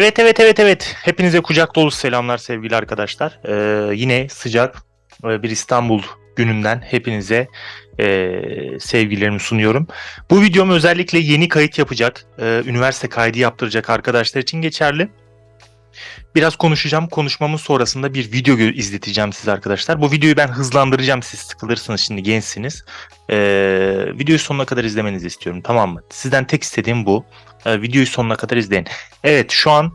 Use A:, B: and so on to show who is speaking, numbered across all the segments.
A: Evet evet evet evet. Hepinize kucak dolu selamlar sevgili arkadaşlar. Ee, yine sıcak e, bir İstanbul gününden hepinize e, sevgilerimi sunuyorum. Bu videom özellikle yeni kayıt yapacak, e, üniversite kaydı yaptıracak arkadaşlar için geçerli. Biraz konuşacağım. Konuşmamın sonrasında bir video izleteceğim size arkadaşlar. Bu videoyu ben hızlandıracağım. Siz sıkılırsınız şimdi gençsiniz. Ee, videoyu sonuna kadar izlemenizi istiyorum tamam mı? Sizden tek istediğim bu. Ee, videoyu sonuna kadar izleyin. Evet şu an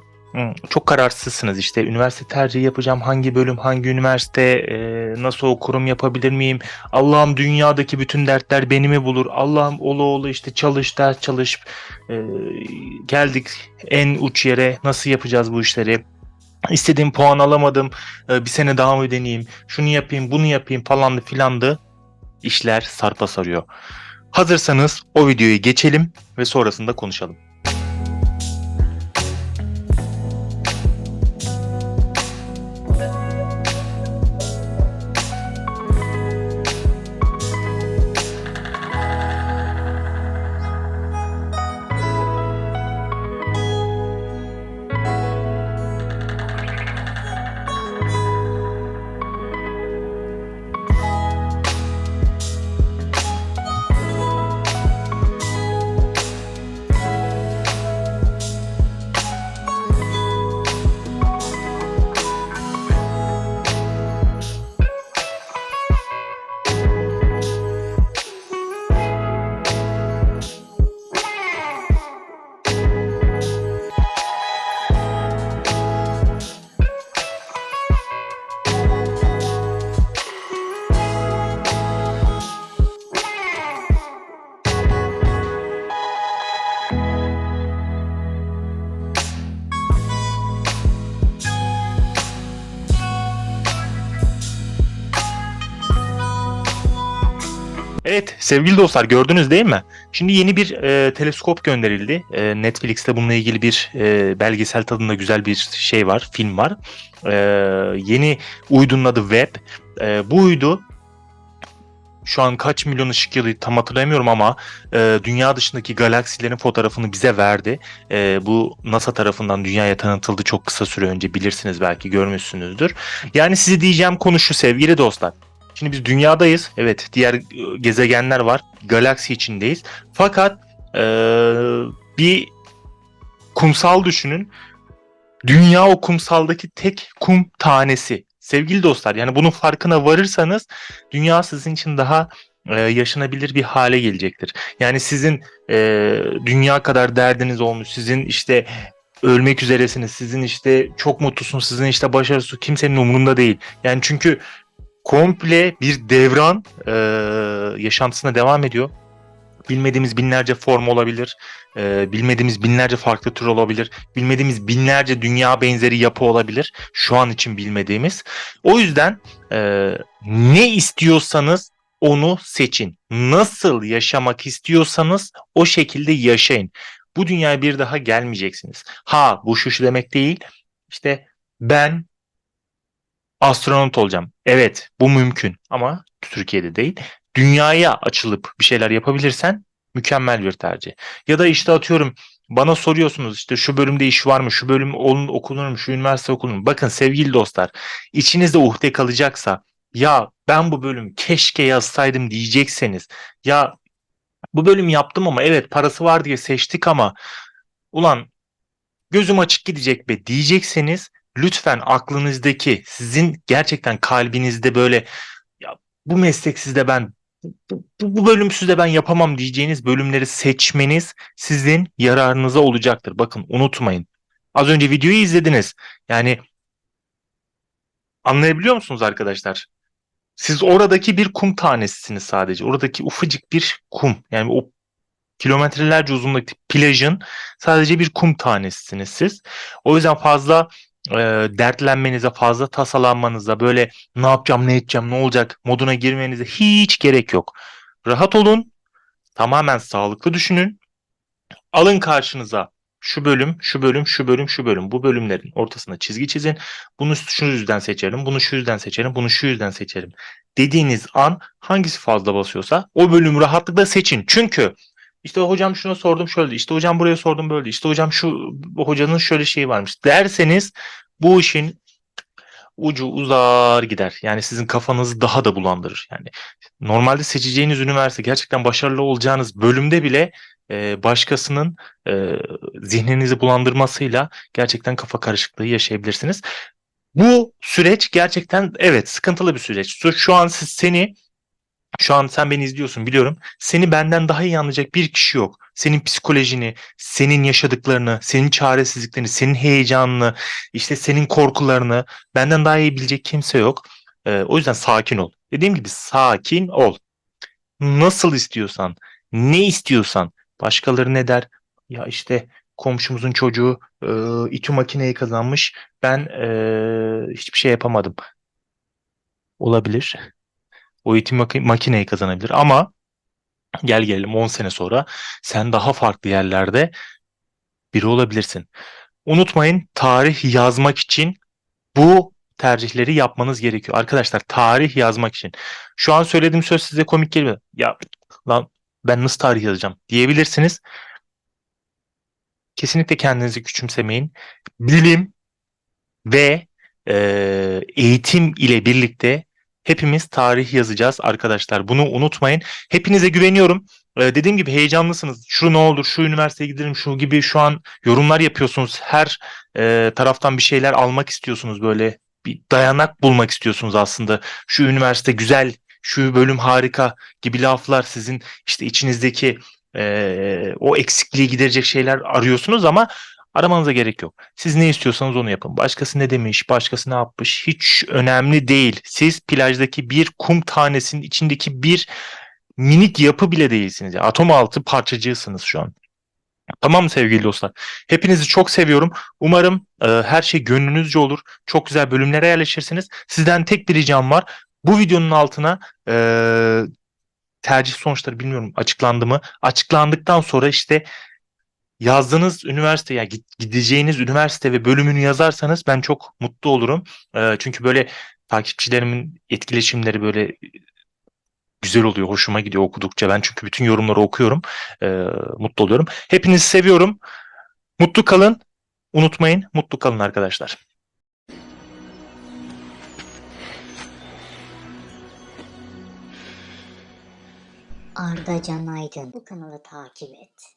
A: çok kararsızsınız işte. Üniversite tercihi yapacağım. Hangi bölüm hangi üniversite e, nasıl okurum yapabilir miyim? Allah'ım dünyadaki bütün dertler beni mi bulur? Allah'ım ola ola işte çalış ders çalış. E, geldik en uç yere. Nasıl yapacağız bu işleri? İstediğim puan alamadım. E, bir sene daha mı deneyeyim? Şunu yapayım bunu yapayım falandı filandı. İşler sarpa sarıyor. Hazırsanız o videoyu geçelim ve sonrasında konuşalım. Evet sevgili dostlar gördünüz değil mi? Şimdi yeni bir e, teleskop gönderildi. E, Netflix'te bununla ilgili bir e, belgesel tadında güzel bir şey var, film var. E, yeni uydunun adı Webb. E, bu uydu şu an kaç milyon ışık yılı tam hatırlamıyorum ama e, dünya dışındaki galaksilerin fotoğrafını bize verdi. E, bu NASA tarafından dünyaya tanıtıldı çok kısa süre önce bilirsiniz belki görmüşsünüzdür. Yani size diyeceğim konu şu sevgili dostlar. Şimdi biz dünyadayız. Evet diğer e, gezegenler var. Galaksi içindeyiz. Fakat e, bir kumsal düşünün. Dünya o kumsaldaki tek kum tanesi. Sevgili dostlar yani bunun farkına varırsanız dünya sizin için daha e, yaşanabilir bir hale gelecektir. Yani sizin e, dünya kadar derdiniz olmuş, sizin işte ölmek üzeresiniz, sizin işte çok mutlusunuz, sizin işte başarısız kimsenin umurunda değil. Yani çünkü komple bir devran e, yaşantısına devam ediyor. Bilmediğimiz binlerce form olabilir, e, bilmediğimiz binlerce farklı tür olabilir, bilmediğimiz binlerce dünya benzeri yapı olabilir. Şu an için bilmediğimiz. O yüzden e, ne istiyorsanız onu seçin. Nasıl yaşamak istiyorsanız o şekilde yaşayın. Bu dünyaya bir daha gelmeyeceksiniz. Ha bu şu şu demek değil. İşte ben astronot olacağım. Evet bu mümkün ama Türkiye'de değil. Dünyaya açılıp bir şeyler yapabilirsen mükemmel bir tercih. Ya da işte atıyorum bana soruyorsunuz işte şu bölümde iş var mı, şu bölüm olun, okunur mu, şu üniversite okunur mu? Bakın sevgili dostlar içinizde uhde kalacaksa ya ben bu bölüm keşke yazsaydım diyecekseniz ya bu bölüm yaptım ama evet parası var diye seçtik ama ulan gözüm açık gidecek be diyecekseniz lütfen aklınızdaki sizin gerçekten kalbinizde böyle ya bu meslek sizde ben bu, bu, bölüm sizde ben yapamam diyeceğiniz bölümleri seçmeniz sizin yararınıza olacaktır. Bakın unutmayın. Az önce videoyu izlediniz. Yani anlayabiliyor musunuz arkadaşlar? Siz oradaki bir kum tanesisiniz sadece. Oradaki ufacık bir kum. Yani o kilometrelerce uzunluktaki plajın sadece bir kum tanesisiniz siz. O yüzden fazla e, dertlenmenize, fazla tasalanmanıza, böyle ne yapacağım, ne edeceğim, ne olacak moduna girmenize hiç gerek yok. Rahat olun, tamamen sağlıklı düşünün. Alın karşınıza şu bölüm, şu bölüm, şu bölüm, şu bölüm. Bu bölümlerin ortasına çizgi çizin. Bunu şu yüzden seçerim, bunu şu yüzden seçerim, bunu şu yüzden seçerim. Dediğiniz an hangisi fazla basıyorsa o bölümü rahatlıkla seçin. Çünkü İşte hocam şuna sordum şöyle, işte hocam buraya sordum böyle, işte hocam şu hocanın şöyle şeyi varmış derseniz bu işin ucu uzar gider. Yani sizin kafanızı daha da bulandırır. Yani normalde seçeceğiniz üniversite gerçekten başarılı olacağınız bölümde bile e, başkasının e, zihninizi bulandırmasıyla gerçekten kafa karışıklığı yaşayabilirsiniz. Bu süreç gerçekten evet sıkıntılı bir süreç. Şu an siz seni şu an sen beni izliyorsun biliyorum. Seni benden daha iyi anlayacak bir kişi yok. Senin psikolojini, senin yaşadıklarını, senin çaresizliklerini, senin heyecanını, işte senin korkularını benden daha iyi bilecek kimse yok. Ee, o yüzden sakin ol. Dediğim gibi sakin ol. Nasıl istiyorsan, ne istiyorsan. Başkaları ne der? Ya işte komşumuzun çocuğu e, İTÜ makineyi kazanmış. Ben e, hiçbir şey yapamadım. Olabilir. O eğitim maki- makineyi kazanabilir ama gel gelelim 10 sene sonra sen daha farklı yerlerde biri olabilirsin. Unutmayın tarih yazmak için bu tercihleri yapmanız gerekiyor. Arkadaşlar tarih yazmak için. Şu an söylediğim söz size komik geliyor. Ya lan ben nasıl tarih yazacağım diyebilirsiniz. Kesinlikle kendinizi küçümsemeyin. Bilim ve e, eğitim ile birlikte hepimiz tarih yazacağız arkadaşlar. Bunu unutmayın. Hepinize güveniyorum. E, dediğim gibi heyecanlısınız. Şu ne olur, şu üniversiteye gidelim, şu gibi şu an yorumlar yapıyorsunuz. Her e, taraftan bir şeyler almak istiyorsunuz böyle. Bir dayanak bulmak istiyorsunuz aslında. Şu üniversite güzel, şu bölüm harika gibi laflar sizin işte içinizdeki e, o eksikliği giderecek şeyler arıyorsunuz ama aramanıza gerek yok. Siz ne istiyorsanız onu yapın. Başkası ne demiş, başkası ne yapmış hiç önemli değil. Siz plajdaki bir kum tanesinin içindeki bir minik yapı bile değilsiniz. Yani atom altı parçacığısınız şu an. Tamam mı sevgili dostlar? Hepinizi çok seviyorum. Umarım e, her şey gönlünüzce olur. Çok güzel bölümlere yerleşirsiniz. Sizden tek bir ricam var. Bu videonun altına e, tercih sonuçları bilmiyorum açıklandı mı? Açıklandıktan sonra işte yazdığınız üniversite ya git- gideceğiniz üniversite ve bölümünü yazarsanız ben çok mutlu olurum. Ee, çünkü böyle takipçilerimin etkileşimleri böyle güzel oluyor, hoşuma gidiyor okudukça. Ben çünkü bütün yorumları okuyorum. Ee, mutlu oluyorum. Hepinizi seviyorum. Mutlu kalın. Unutmayın, mutlu kalın arkadaşlar.
B: Arda Can Aydın. Bu kanalı takip et.